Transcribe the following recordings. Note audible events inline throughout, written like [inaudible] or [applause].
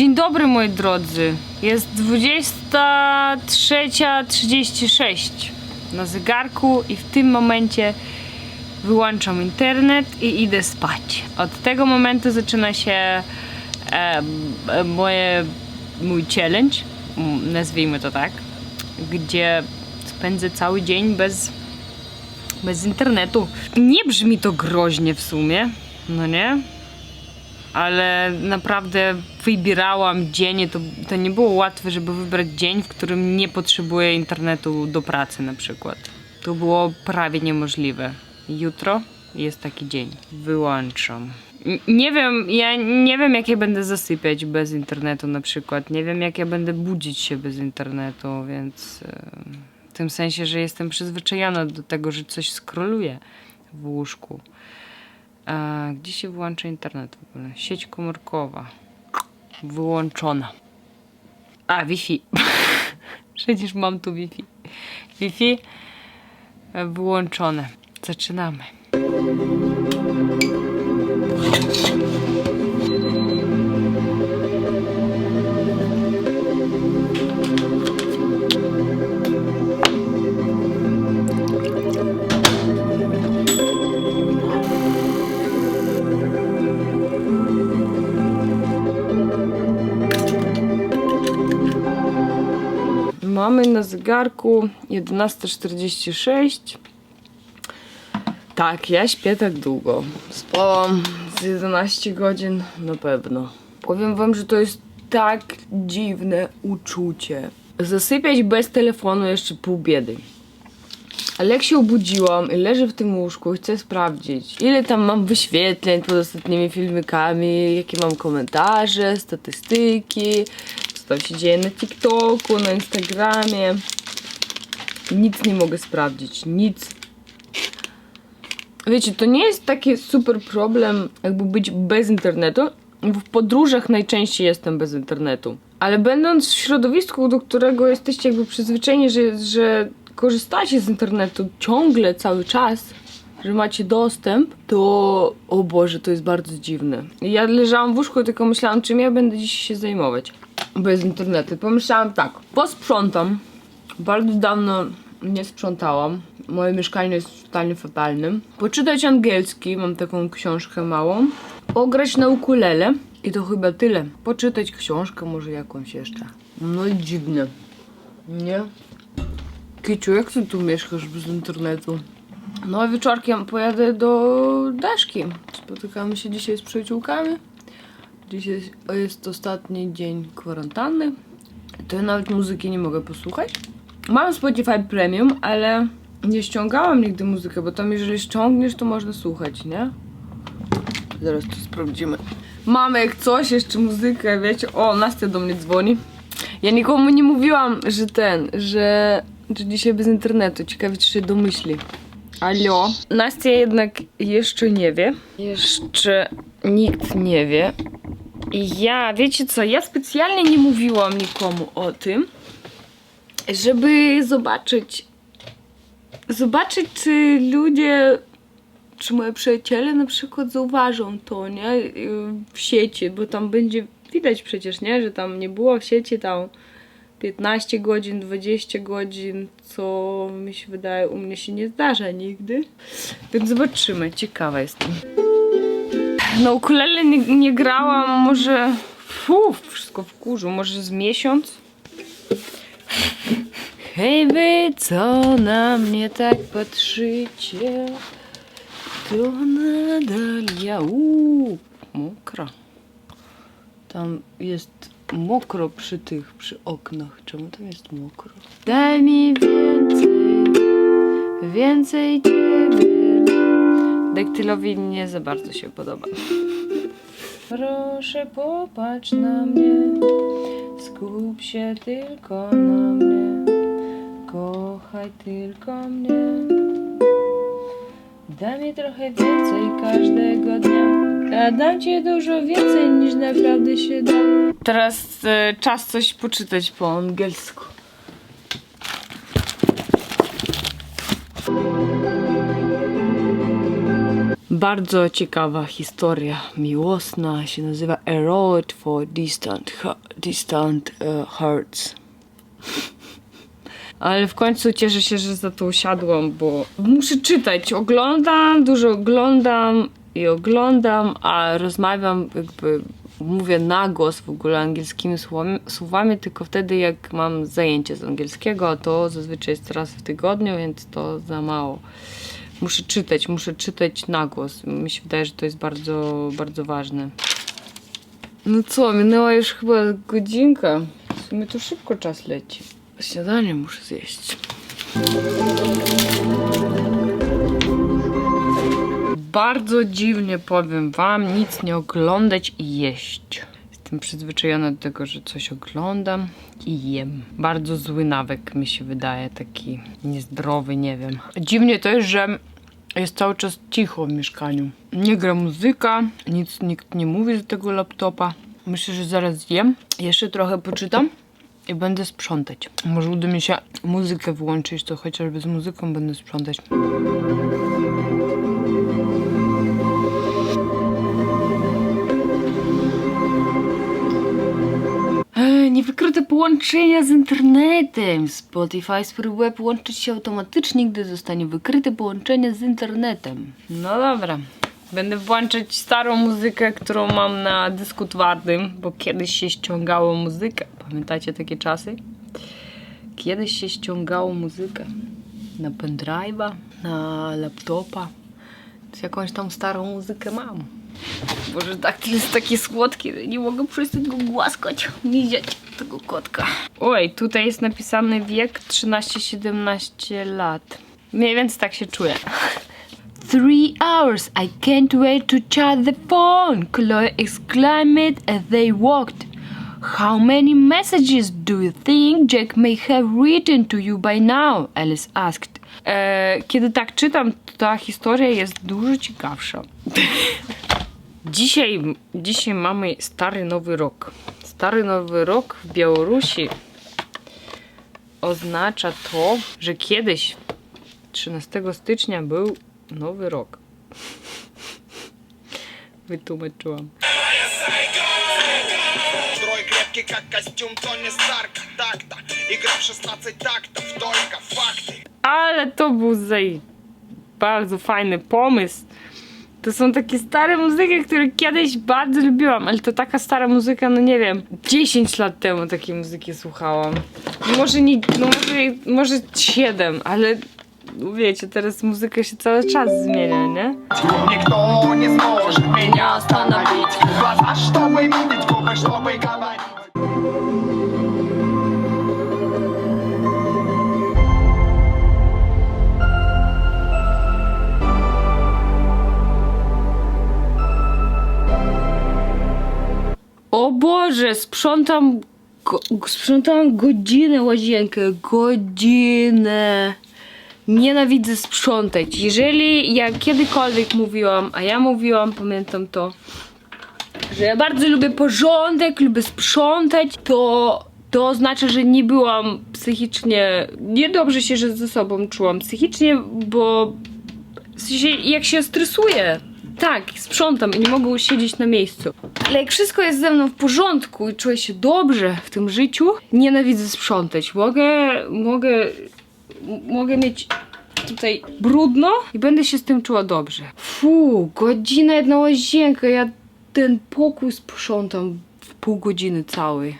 Dzień dobry moi drodzy. Jest 23.36 na zegarku i w tym momencie wyłączam internet i idę spać. Od tego momentu zaczyna się e, moje, mój challenge, nazwijmy to tak, gdzie spędzę cały dzień bez, bez internetu. Nie brzmi to groźnie w sumie, no nie? Ale naprawdę wybierałam dzień, to, to nie było łatwe, żeby wybrać dzień, w którym nie potrzebuję internetu do pracy na przykład. To było prawie niemożliwe. Jutro jest taki dzień. Wyłączam. Nie wiem, ja nie wiem jak ja będę zasypiać bez internetu na przykład. Nie wiem jak ja będę budzić się bez internetu, więc e, w tym sensie, że jestem przyzwyczajona do tego, że coś skroluję w łóżku. A gdzie się wyłącza internet w ogóle? Sieć komórkowa. Wyłączona. A, Wi-Fi. [laughs] Przecież mam tu Wi-Fi. Wi-Fi e, wyłączone. Zaczynamy. Na zegarku 11.46. Tak, ja śpię tak długo. Spałam z 11 godzin na pewno. Powiem wam, że to jest tak dziwne uczucie. Zasypiać bez telefonu jeszcze pół biedy. Ale jak się obudziłam i leżę w tym łóżku, chcę sprawdzić, ile tam mam wyświetleń pod ostatnimi filmikami, jakie mam komentarze, statystyki, tam się dzieje na TikToku, na Instagramie. Nic nie mogę sprawdzić, nic. Wiecie, to nie jest taki super problem, jakby być bez internetu. W podróżach najczęściej jestem bez internetu. Ale będąc w środowisku, do którego jesteście jakby przyzwyczajeni, że, że korzystacie z internetu ciągle, cały czas, że macie dostęp, to o Boże, to jest bardzo dziwne. Ja leżałam w łóżku i tylko myślałam, czym ja będę dziś się zajmować bez internetu. Pomyślałam tak, posprzątam. Bardzo dawno nie sprzątałam. Moje mieszkanie jest w stanie fatalnym. Poczytać angielski, mam taką książkę małą. Pograć na ukulele. I to chyba tyle. Poczytać książkę, może jakąś jeszcze. No i dziwne. Nie? Kiciu, jak ty tu mieszkasz bez internetu? No a wieczorkiem pojadę do Daszki. Spotykamy się dzisiaj z przyjaciółkami. Dzisiaj jest ostatni dzień kwarantanny. To ja nawet muzyki nie mogę posłuchać. Mam Spotify Premium, ale nie ściągałam nigdy muzykę, bo tam jeżeli ściągniesz, to można słuchać, nie? Zaraz to sprawdzimy. Mamy jak coś, jeszcze muzykę, wiecie? O, Nastia do mnie dzwoni. Ja nikomu nie mówiłam, że ten, że, że dzisiaj bez internetu. Ciekawe, czy się domyśli. Alio. Nastia jednak jeszcze nie wie. Jeszcze nikt nie wie. Ja, wiecie co, ja specjalnie nie mówiłam nikomu o tym, żeby zobaczyć, zobaczyć, czy ludzie, czy moje przyjaciele na przykład zauważą to, nie, w sieci, bo tam będzie widać przecież, nie, że tam nie było w sieci tam 15 godzin, 20 godzin, co mi się wydaje, u mnie się nie zdarza nigdy. Więc zobaczymy, ciekawa jestem. Na ukulele nie, nie grałam może. Fu, wszystko w kurzu, może z miesiąc. Hej wy, co na mnie tak patrzycie? To nadal ja. Uuu, mokra. Tam jest mokro przy tych, przy oknach. Czemu tam jest mokro? Daj mi więcej, więcej ciebie. Dektylowi nie za bardzo się podoba. Proszę popatrz na mnie, skup się tylko na mnie, kochaj tylko mnie. Daj mi trochę więcej każdego dnia, a dam ci dużo więcej niż naprawdę się da. Teraz e, czas coś poczytać po angielsku. Bardzo ciekawa historia miłosna się nazywa A Road for Distant, distant uh, Hearts. [laughs] Ale w końcu cieszę się, że za to usiadłam, bo muszę czytać. Oglądam, dużo oglądam i oglądam, a rozmawiam jakby mówię na głos w ogóle angielskimi słowami, słowami tylko wtedy jak mam zajęcie z angielskiego, a to zazwyczaj jest raz w tygodniu, więc to za mało. Muszę czytać, muszę czytać na głos. Mi się wydaje, że to jest bardzo, bardzo ważne. No co, minęła już chyba godzinka. W sumie to szybko czas leci. Śniadanie muszę zjeść. Bardzo dziwnie powiem wam, nic nie oglądać i jeść. Jestem przyzwyczajona do tego, że coś oglądam i jem. Bardzo zły nawyk mi się wydaje, taki niezdrowy, nie wiem. Dziwnie to jest, że jest cały czas cicho w mieszkaniu. Nie gra muzyka, nic nikt nie mówi z tego laptopa. Myślę, że zaraz zjem. Jeszcze trochę poczytam i będę sprzątać. Może uda mi się muzykę włączyć, to chociażby z muzyką będę sprzątać. Niewykryte połączenia z internetem. Spotify spróbuje połączyć się automatycznie, gdy zostanie wykryte połączenie z internetem. No dobra. Będę włączać starą muzykę, którą mam na dysku twardym, bo kiedyś się ściągało muzykę. Pamiętacie takie czasy? Kiedyś się ściągało muzykę na pendrive'a, na laptopa. Jakąś tam starą muzykę mam. Boże, tak jest taki słodki, że nie mogę przestać go głaskać, miziać tego kotka. Oj, tutaj jest napisany wiek 13-17 lat. Mniej więcej tak się czuję. Three hours, I can't wait to charge the phone, Chloe exclaimed as they walked. How many messages do you think Jack may have written to you by now? Alice asked. E, kiedy tak czytam, ta historia jest dużo ciekawsza. [laughs] Dzisiaj, dzisiaj mamy Stary Nowy Rok. Stary Nowy Rok w Białorusi oznacza to, że kiedyś 13 stycznia był Nowy Rok. [laughs] Wytłumaczyłam. Строй крепкий, как костюм Тони Старка Так-то, игра в 16 тактов Только факты Ale to był zaj... bardzo fajny pomysł. To są takie stare muzyki, które kiedyś bardzo lubiłam, ale to taka stara muzyka, no nie wiem, 10 lat temu takiej muzyki słuchałam. Może nie, no może, może 7, ale no wiecie, teraz muzyka się cały czas zmienia, nie? Никто не сможет меня остановить Глаза, чтобы видеть, губы, чтобы говорить O Boże, sprzątam, go, sprzątałam godzinę łazienkę, godzinę. Nienawidzę sprzątać. Jeżeli ja kiedykolwiek mówiłam, a ja mówiłam, pamiętam to, że ja bardzo lubię porządek, lubię sprzątać, to to oznacza, że nie byłam psychicznie, niedobrze się że ze sobą czułam psychicznie, bo w sensie, jak się stresuję, tak, sprzątam i nie mogę siedzieć na miejscu. Ale jak wszystko jest ze mną w porządku i czuję się dobrze w tym życiu, nienawidzę sprzątać. Mogę, mogę, mogę mieć tutaj brudno i będę się z tym czuła dobrze. Fu, godzina jedna łazienka, ja ten pokój sprzątam w pół godziny cały.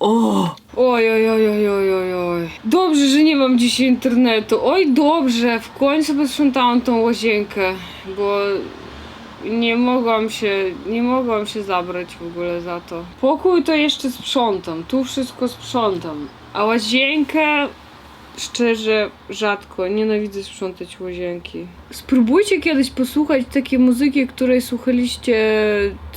O! Oj, oj, oj, oj, oj, oj, oj. Dobrze, że nie mam dzisiaj internetu. Oj, dobrze, w końcu posprzątałam tą łazienkę, bo nie mogłam się, nie mogłam się zabrać w ogóle za to. Pokój to jeszcze sprzątam, tu wszystko sprzątam, a łazienkę szczerze rzadko, nienawidzę sprzątać łazienki. Spróbujcie kiedyś posłuchać takiej muzyki, której słuchaliście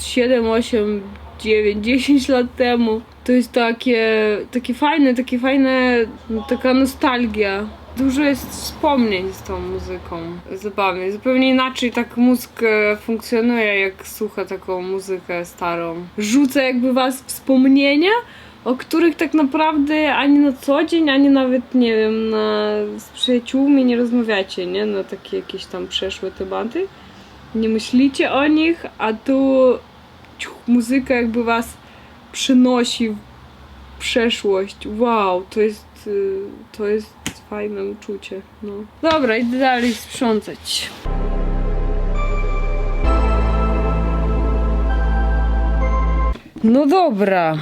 7, 8, 9, 10 lat temu. To jest takie, takie fajne, takie fajne, no, taka nostalgia. Dużo jest wspomnień z tą muzyką. Zabawnie. Zupełnie inaczej tak mózg e, funkcjonuje, jak słucha taką muzykę starą. Rzuca jakby was wspomnienia, o których tak naprawdę ani na co dzień, ani nawet, nie wiem, na, z przyjaciółmi nie rozmawiacie, nie? Na takie jakieś tam przeszłe tematy. nie myślicie o nich, a tu ciuch, muzyka jakby was przynosi w przeszłość. Wow, to jest, y, to jest fajne uczucie. No. Dobra, idę dalej sprzątać. No dobra.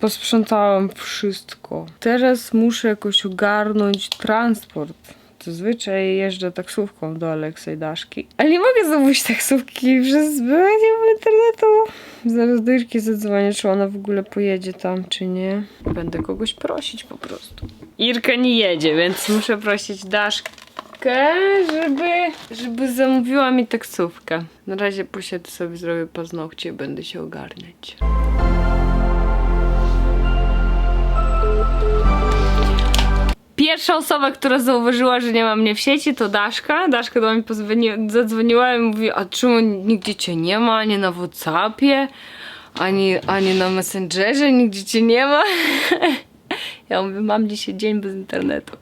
Posprzątałam wszystko. Teraz muszę jakoś ogarnąć transport. Zazwyczaj jeżdżę taksówką do Aleksa i Daszki. Ale nie mogę zamówić taksówki przez zbywanie internetu. Zaraz do Irki zadzwonię, czy ona w ogóle pojedzie tam, czy nie. Będę kogoś prosić po prostu. Irka nie jedzie, więc muszę prosić Daszkę, żeby, żeby zamówiła mi taksówkę. Na razie posiedzę sobie, zrobię paznokcie, będę się ogarniać. Pierwsza osoba, która zauważyła, że nie ma mnie w sieci, to Daszka. Daszka do mnie zadzwoniła i mówi, a czemu nigdzie cię nie ma, ani na Whatsappie, ani, ani na Messengerze, nigdzie cię nie ma. [laughs] ja mówię, mam dzisiaj dzień bez internetu.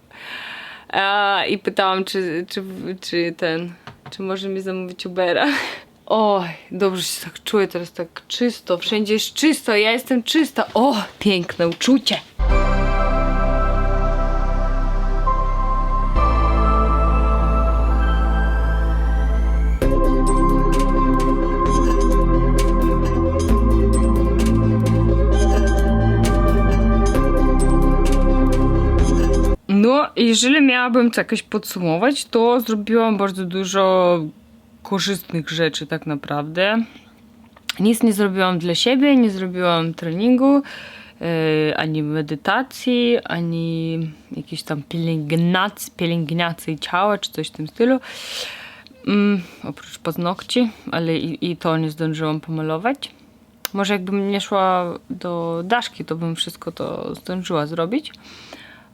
I pytałam, czy, czy, czy ten, czy może mi zamówić Ubera. Oj, dobrze się tak czuję, teraz tak czysto, wszędzie jest czysto, ja jestem czysta. O, piękne uczucie. No, jeżeli miałabym jakoś podsumować, to zrobiłam bardzo dużo korzystnych rzeczy tak naprawdę. Nic nie zrobiłam dla siebie, nie zrobiłam treningu, e, ani medytacji, ani jakiejś tam pielęgnacji, pielęgnacji ciała, czy coś w tym stylu. Mm, oprócz paznokci, ale i, i to nie zdążyłam pomalować. Może jakbym nie szła do Daszki, to bym wszystko to zdążyła zrobić.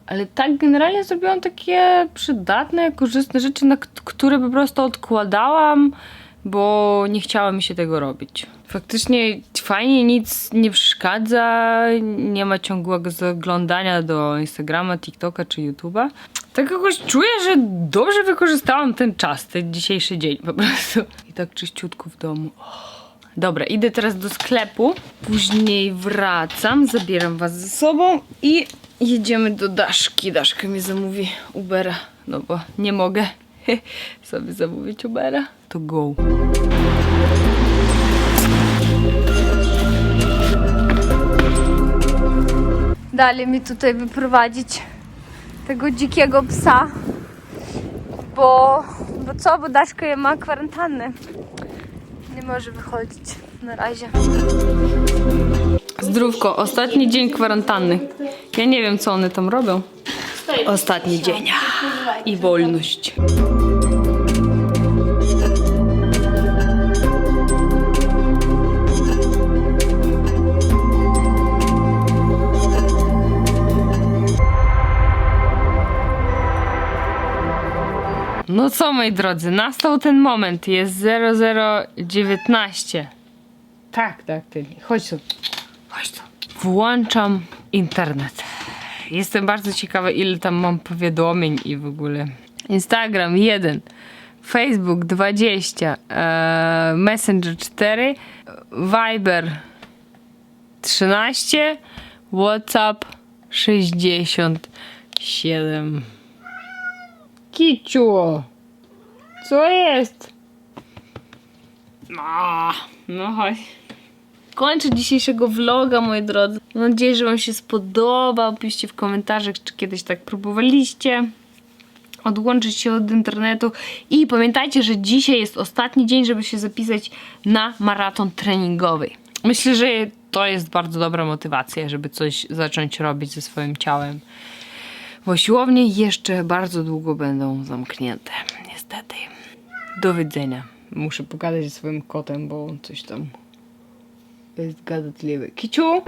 Ale tak generalnie zrobiłam takie przydatne, korzystne rzeczy, na które po prostu odkładałam, bo nie chciało mi się tego robić. Faktycznie fajnie, nic nie przeszkadza, nie ma ciągłego zaglądania do Instagrama, TikToka czy YouTube'a. Tak jakoś czuję, że dobrze wykorzystałam ten czas, ten dzisiejszy dzień po prostu. I tak czyściutko w domu. Dobra, idę teraz do sklepu, później wracam, zabieram was ze sobą i jedziemy do Daszki. Daszka mi zamówi Ubera, no bo nie mogę [laughs] sobie zamówić Ubera. To go. dali mi tutaj wyprowadzić tego dzikiego psa, bo, bo co, bo Daszka ma kwarantannę. Nie może wychodzić na razie. Zdrówko, ostatni dzień kwarantanny. Ja nie wiem, co one tam robią. Ostatni dzień. I wolność. No co, moi drodzy, nastał ten moment. Jest 0019. Tak, tak, ty. Chodź tu. Chodź. Włączam internet. Jestem bardzo ciekawa, ile tam mam powiadomień i w ogóle. Instagram 1, Facebook 20, e, Messenger 4, Viber 13, WhatsApp 67. Kiciu! Co jest? No, no chodź. Kończę dzisiejszego vloga, moi drodzy. Mam nadzieję, że Wam się spodobał. Piszcie w komentarzach, czy kiedyś tak próbowaliście odłączyć się od internetu. I pamiętajcie, że dzisiaj jest ostatni dzień, żeby się zapisać na maraton treningowy. Myślę, że to jest bardzo dobra motywacja, żeby coś zacząć robić ze swoim ciałem. Bo siłownie jeszcze bardzo długo będą zamknięte. Niestety. Do widzenia. Muszę pogadać ze swoim kotem, bo on coś tam jest gadatliwy. Kiciu!